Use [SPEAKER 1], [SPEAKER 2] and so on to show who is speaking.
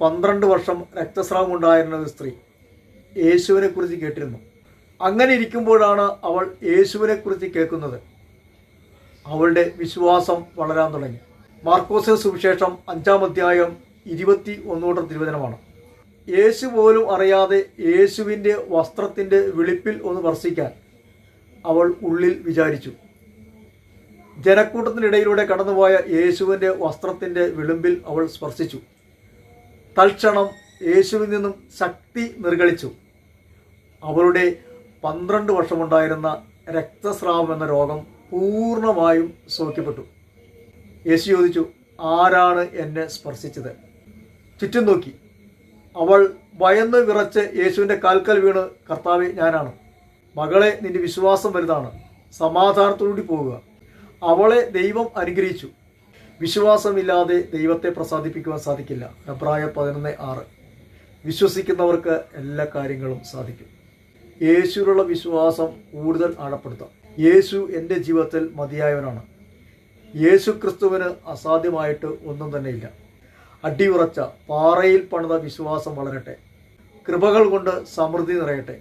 [SPEAKER 1] പന്ത്രണ്ട് വർഷം രക്തസ്രാവം ഉണ്ടായിരുന്ന ഒരു സ്ത്രീ യേശുവിനെ കുറിച്ച് കേട്ടിരുന്നു. അങ്ങനെ ഇരിക്കുമ്പോഴാണ് അവൾ യേശുവിനെ കുറിച്ച് കേൾക്കുന്നത്. അവളുടെ വിശ്വാസം വളരാൻ തുടങ്ങി. മാർക്കോസ് സുവിശേഷം അഞ്ചാം അധ്യായം ഇരുപത്തി ഒന്നോട്ട് തിരുവചനമാണ്. യേശു പോലും അറിയാതെ യേശുവിന്റെ വസ്ത്രത്തിന്റെ വിളിപ്പിൽ ഒന്ന് സ്പർശിക്കാൻ അവൾ ഉള്ളിൽ വിചാരിച്ചു. ജനക്കൂട്ടത്തിനിടയിലൂടെ കടന്നുപോയ യേശുവിന്റെ വസ്ത്രത്തിന്റെ വിളിമ്പിൽ അവൾ സ്പർശിച്ചു. തൽക്ഷണം യേശുവിൽ നിന്നും ശക്തി നിർഗളിച്ചു. അവളുടെ പന്ത്രണ്ട് വർഷമുണ്ടായിരുന്ന രക്തസ്രാവം എന്ന രോഗം പൂർണമായും സൗഖ്യപ്പെട്ടു യേശു ചോദിച്ചു ആരാണ് എന്നെ സ്പർശിച്ചത്? ചുറ്റും നോക്കി. അവൾ ഭയന്ന് വിറച്ച് യേശുവിന്റെ കാൽക്കൽ വീണ് കർത്താവെ ഞാനാണ്. മകളെ നിന്റെ വിശ്വാസം വലുതാണ്. സമാധാനത്തോടുകൂടി പോവുക. അവളെ ദൈവം അനുഗ്രഹിച്ചു. വിശ്വാസമില്ലാതെ ദൈവത്തെ പ്രസാദിപ്പിക്കുവാൻ സാധിക്കില്ല. എബ്രായ പതിനൊന്ന് ആറ്. വിശ്വസിക്കുന്നവർക്ക് എല്ലാ കാര്യങ്ങളും സാധിക്കും. യേശുവിലുള്ള വിശ്വാസം കൂടുതൽ ആഴപ്പെടുത്താം. യേശു എന്റെ ജീവിതത്തിൽ മതിയായവനാണ്. യേശു ക്രിസ്തുവിന് അസാധ്യമായിട്ട് ഒന്നും തന്നെയില്ല. അടിയുറച്ച പാറയിൽ പണിത വിശ്വാസം വളരട്ടെ. കൃപകൾ കൊണ്ട് സമൃദ്ധി നിറയട്ടെ.